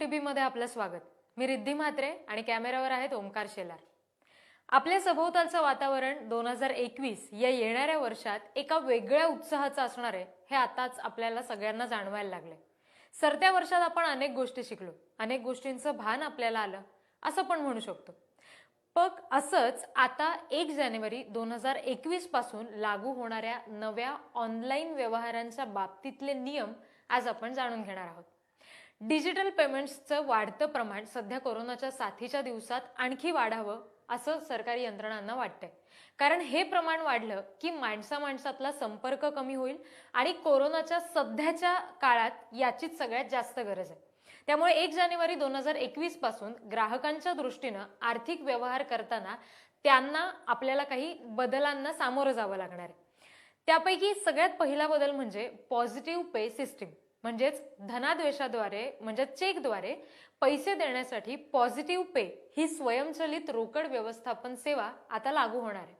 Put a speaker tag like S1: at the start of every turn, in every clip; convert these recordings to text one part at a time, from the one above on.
S1: T मध्ये आपलं स्वागत. मी रिद्धी म्हात्रे आणि कॅमेऱ्यावर आहेत ओमकार शेलार. आपल्या सभोवतालचं वातावरण दोन हजार एकवीस या येणाऱ्या वर्षात एका वेगळ्या उत्साहाचं असणार आहे हे आताच आपल्याला सगळ्यांना जाणवायला लागले सरत्या वर्षात आपण अनेक गोष्टी शिकलो अनेक गोष्टींचं भान आपल्याला आलं असं पण म्हणू शकतो. पण असंच आता एक जानेवारी दोन हजार एकवीसपासून लागू होणाऱ्या नव्या ऑनलाईन व्यवहारांच्या बाबतीतले नियम आज आपण जाणून घेणार आहोत. डिजिटल पेमेंट्सचं वाढतं प्रमाण सध्या कोरोनाच्या साथीच्या दिवसात आणखी वाढावं असं सरकारी यंत्रणांना वाटतंय. कारण हे प्रमाण वाढलं की माणसा माणसातला संपर्क कमी होईल आणि कोरोनाच्या सध्याच्या काळात याचीच सगळ्यात जास्त गरज आहे. त्यामुळे एक जानेवारी दोन हजार एकवीसपासून ग्राहकांच्या दृष्टीनं आर्थिक व्यवहार करताना त्यांना आपल्याला काही बदलांना सामोरं जावं लागणार आहे. त्यापैकी सगळ्यात पहिला बदल म्हणजे पॉझिटिव्ह पे सिस्टीम. म्हणजेच धनाद्वेषाद्वारे म्हणजे चेकद्वारे पैसे देण्यासाठी पॉझिटिव्ह पे ही स्वयंचलित रोकड व्यवस्थापन सेवा आता लागू होणार आहे.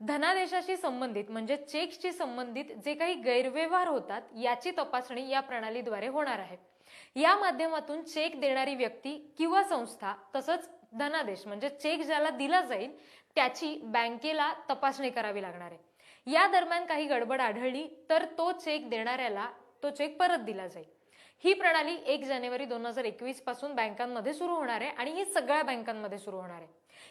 S1: धनादेशाशी संबंधित म्हणजे चेक्सशी संबंधित जे काही गैरव्यवहार होतात याची तपासणी या प्रणालीद्वारे होणार आहे. या माध्यमातून चेक देणारी व्यक्ती किंवा संस्था तसंच धनादेश म्हणजे चेक ज्याला दिला जाईल त्याची बँकेला तपासणी करावी लागणार आहे. या दरम्यान काही गडबड आढळली तर तो चेक देणाऱ्याला तो चेक परत दिला जाईल. ही प्रणाली एक जानेवारी दोन हजार एकवीसपासून बँकांमध्ये सुरू होणार आहे आणि ही सगळ्या बँकांमध्ये सुरू होणार आहे.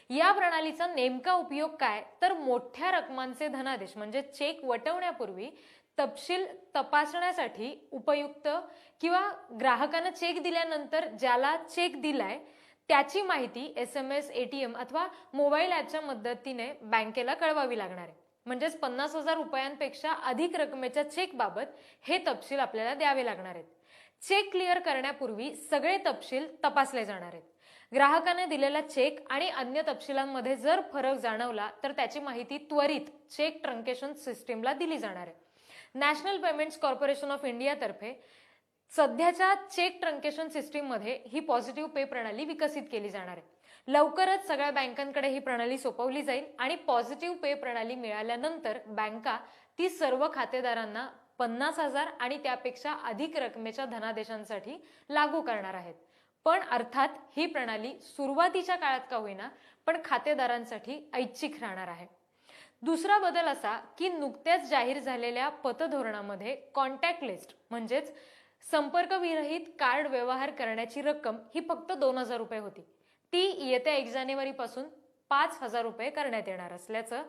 S1: या प्रणालीचा नेमका उपयोग काय? तर मोठ्या रकमांचे धनादेश म्हणजे चेक वटवण्यापूर्वी तपशील तपासण्यासाठी उपयुक्त किंवा ग्राहकानं चेक दिल्यानंतर ज्याला चेक दिलाय त्याची माहिती एस एम एस एटीएम अथवा मोबाईल ॲपच्या मदतीने बँकेला कळवावी लागणार आहे. म्हणजेच पन्नास हजार रुपयांपेक्षा अधिक रकमेच्या चेकबाबत हे तपशील आपल्याला द्यावे लागणार आहेत. चेक क्लिअर करण्यापूर्वी सगळे तपशील तपासले जाणार आहेत. ग्राहकाने दिलेला चेक आणि अन्य तपशिलांमध्ये जर फरक जाणवला तर त्याची माहिती त्वरित चेक ट्रंकेशन सिस्टीमला दिली जाणार आहे. नॅशनल पेमेंट्स कॉर्पोरेशन ऑफ इंडियातर्फे सध्याच्या चेक ट्रंकेशन सिस्टीममध्ये ही पॉझिटिव्ह पे प्रणाली विकसित केली जाणार आहे. लवकरच सगळ्या बँकांकडे ही प्रणाली सोपवली जाईल आणि पॉझिटिव्ह पे प्रणाली मिळाल्यानंतर बँका ती सर्व खातेदारांना पन्नास हजार आणि त्यापेक्षा अधिक रकमेच्या धनादेशांसाठी लागू करणार आहेत. पण अर्थात ही प्रणाली सुरुवातीच्या काळात का होईना पण खातेदारांसाठी ऐच्छिक राहणार आहे. दुसरा बदल असा की नुकत्याच जाहीर झालेल्या पतधोरणामध्ये कॉन्टॅक्ट लिस्ट म्हणजेच संपर्कविरहित कार्ड व्यवहार करण्याची रक्कम ही फक्त दोन हजार रुपये होती. ती येत्या एक जानेवारीपासून पाच हजार रुपये करण्यात येणार असल्याचं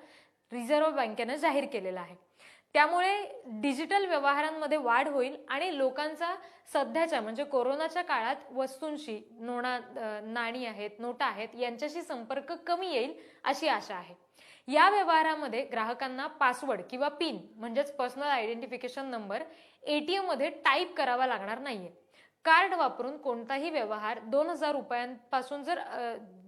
S1: रिझर्व्ह बँकेनं जाहीर केलेलं आहे. त्यामुळे डिजिटल व्यवहारांमध्ये वाढ होईल आणि लोकांचा सध्याच्या म्हणजे कोरोनाच्या काळात वस्तूंशी नोणा नाणी आहेत नोटा आहेत यांच्याशी संपर्क कमी येईल अशी आशा आहे. या व्यवहारामध्ये ग्राहकांना पासवर्ड किंवा पिन म्हणजेच पर्सनल आयडेंटिफिकेशन नंबर एटीएममध्ये टाईप करावा लागणार नाहीये. कार्ड वापरून कोणताही व्यवहार दोन हजार रुपयांपासून जर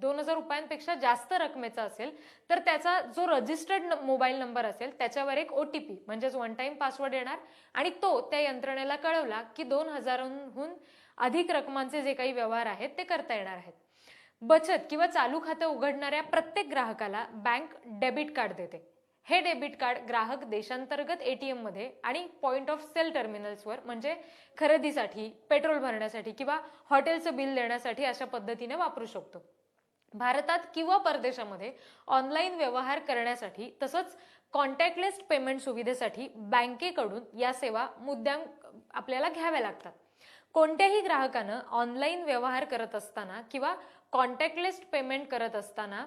S1: दोन हजार रुपयांपेक्षा जास्त रकमेचा असेल तर त्याचा जो रजिस्टर्ड मोबाईल नंबर असेल त्याच्यावर एक ओ टी पी म्हणजेच वन टाइम पासवर्ड येणार. आणि तो त्या यंत्रणेला कळवला की दोन हजारांहून अधिक रकमांचे जे काही व्यवहार आहेत ते करता येणार आहेत. बचत किंवा चालू खातं उघडणाऱ्या प्रत्येक ग्राहकाला बँक डेबिट कार्ड देते. हे डेबिट कार्ड ग्राहक देशांतर्गत एटीएममध्ये आणि पॉईंट ऑफ सेल टर्मिनल्सवर म्हणजे खरेदीसाठी पेट्रोल भरण्यासाठी किंवा हॉटेलचं बिल देण्यासाठी अशा पद्धतीने वापरू शकतो. भारतात किंवा परदेशामध्ये ऑनलाईन व्यवहार करण्यासाठी तसंच कॉन्टॅक्टलेस पेमेंट सुविधेसाठी बँकेकडून या सेवा मुद्द्यांक आपल्याला घ्याव्या लागतात. कोणत्याही ग्राहकानं ऑनलाईन व्यवहार करत असताना किंवा कॉन्टॅक्टलेस पेमेंट करत असताना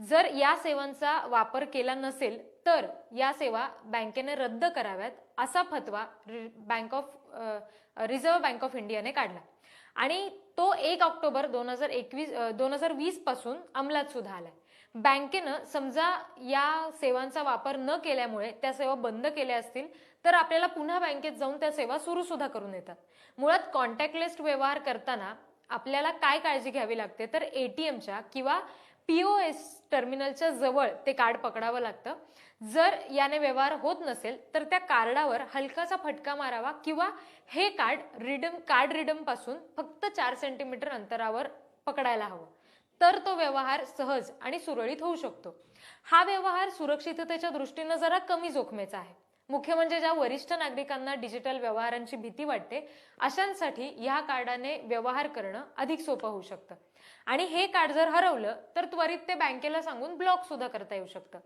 S1: जर या सेवांचा वापर केला नसेल तर या सेवा बँकेने रद्द कराव्यात असा फतवा bank of reserve bank of इंडियाने काढला. आणि तो एक ऑक्टोबर दोन हजार एकवीस दोन हजार वीसपासून अंमलात सुद्धा आलाय. बँकेनं समजा या सेवांचा वापर न केल्यामुळे त्या सेवा बंद केल्या असतील तर आपल्याला पुन्हा बँकेत जाऊन त्या सेवा सुरू सुद्धा करून येतात मुळात कॉन्टॅक्टलेस व्यवहार करताना आपल्याला काय काळजी घ्यावी लागते तर एटीएमच्या किंवा पीओएस टर्मिनलच्या जवळ ते कार्ड पकडावं लागतं. जर याने व्यवहार होत नसेल तर त्या कार्डावर हलकासा फटका मारावा किंवा हे कार्ड रिडम कार्ड रिडमपासून फक्त चार सेंटीमीटर अंतरावर पकडायला हवं. तर तो व्यवहार सहज आणि सुरळीत होऊ शकतो. हा व्यवहार सुरक्षिततेच्या दृष्टीनं जरा कमी जोखमेचा आहे. मुख्य म्हणजे ज्या वरिष्ठ नागरिकांना डिजिटल व्यवहारांची भीती वाटते अशांसाठी या कार्डाने व्यवहार करणं अधिक सोपं होऊ शकतं. आणि हे कार्ड जर हरवलं तर त्वरित ते बँकेला सांगून ब्लॉक सुद्धा करता येऊ शकतं.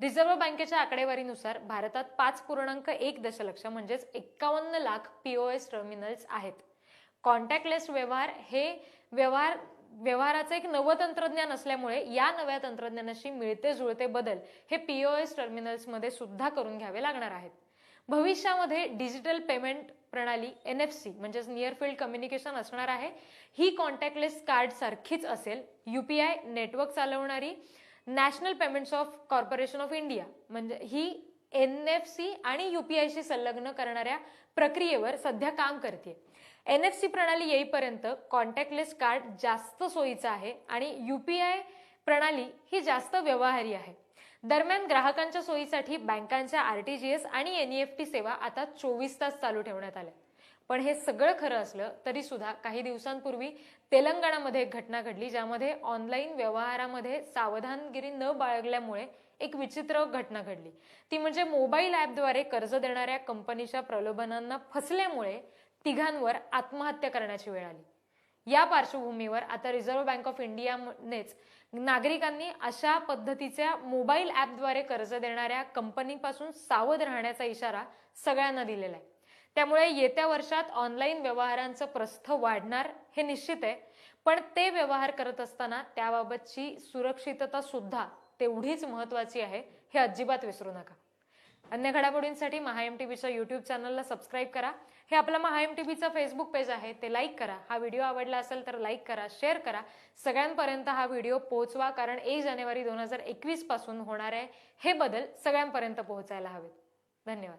S1: रिझर्व्ह बँकेच्या आकडेवारीनुसार भारतात पाच पूर्णांक एक दशलक्ष म्हणजेच एक्कावन्न लाख पीओएस टर्मिनल्स आहेत. कॉन्टॅक्टलेस व्यवहार हे व्यवहार व्यवहाराचं एक नवं तंत्रज्ञान असल्यामुळे या नव्या तंत्रज्ञानाशी मिळते जुळते बदल हे पीओएस टर्मिनल्समध्ये सुद्धा करून घ्यावे लागणार आहेत. भविष्यामध्ये डिजिटल पेमेंट प्रणाली एन एफ सी म्हणजेच नियर फील्ड कम्युनिकेशन असणार आहे. ही कॉन्टॅक्टलेस कार्ड सारखीच असेल. UPI network चालवणारी national payments of corporation of India म्हणजे ही एन एफ सी आणि युपीआयशी संलग्न करणाऱ्या प्रक्रियेवर सध्या काम करते एन एफ सी प्रणाली येईपर्यंत कॉन्टॅक्टलेस कार्ड जास्त सोयीचं आहे आणि युपीआय प्रणाली ही जास्त व्यवहारी आहे. दरम्यान ग्राहकांच्या सोयीसाठी बँकांच्या आरटीजीएस आणि एन ई एफ टी सेवा आता चोवीस तास चालू ठेवण्यात आल्या. पण हे सगळं खरं असलं तरी सुद्धा काही दिवसांपूर्वी तेलंगणामध्ये एक घटना घडली ज्यामध्ये ऑनलाईन व्यवहारामध्ये सावधानगिरी न बाळगल्यामुळे एक विचित्र घटना घडली. ती म्हणजे मोबाईल ॲपद्वारे कर्ज देणाऱ्या कंपनीच्या प्रलोभनांना फसल्यामुळे तिघांवर आत्महत्या करण्याची वेळ आली. या पार्श्वभूमीवर आता रिझर्व्ह बँक ऑफ इंडियानेच नागरिकांनी अशा पद्धतीच्या मोबाईल ॲपद्वारे कर्ज देणाऱ्या कंपनीपासून सावध राहण्याचा इशारा सगळ्यांना दिलेला आहे. त्यामुळे येत्या वर्षात ऑनलाईन व्यवहारांचं प्रस्थ वाढणार हे निश्चित आहे. पण ते व्यवहार करत असताना त्याबाबतची सुरक्षितता सुद्धा तेवढीच महत्वाची आहे हे अजिबात विसरू नका. अन्य घडामोडींसाठी महा एम टीव्हीच्या युट्यूब चॅनलला सबस्क्राईब करा. हे आपलं महा एम टीव्हीचं फेसबुक पेज आहे ते लाईक करा. हा व्हिडिओ आवडला असेल तर लाईक करा शेअर करा. सगळ्यांपर्यंत हा व्हिडिओ पोहोचवा कारण एक जानेवारी दोन हजार एकवीसपासून होणार आहे. हे बदल सगळ्यांपर्यंत पोहोचायला हवेत. धन्यवाद.